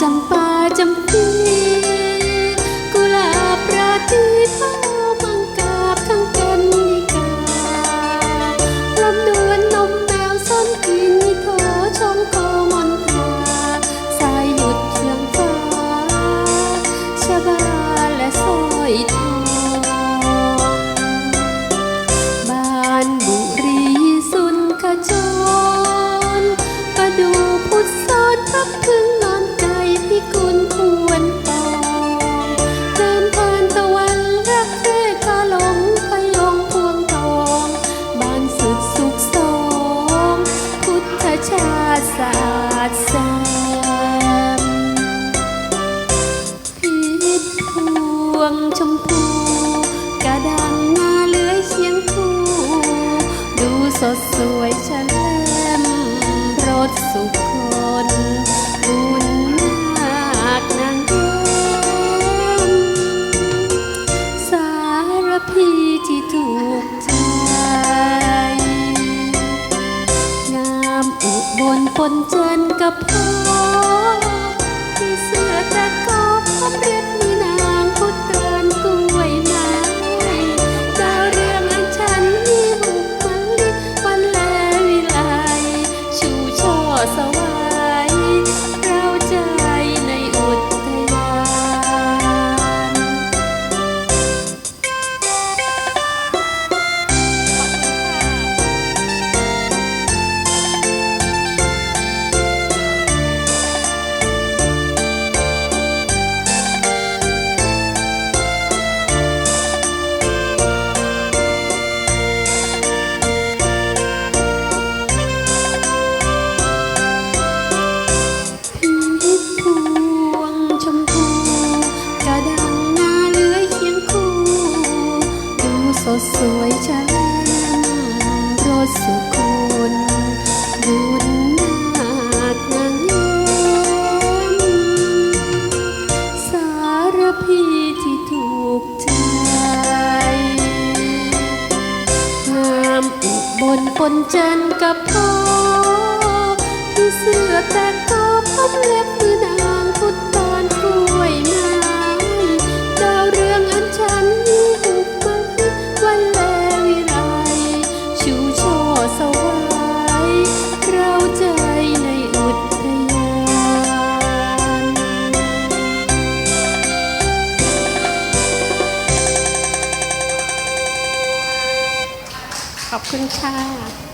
चम्पा चम्पा งชมพูกระดังมาเลื้อยเชียงคู่ดูสดสวยฉลมรสสุขคนอุนมากนางเยมสารพีที่ถูกใจงามอุบลปนเจนกับพอ บุญนาคนางเยมสารพีที่ถูกใจงามอุบลปนจันกับพ่อ ขอบคุณค่ะ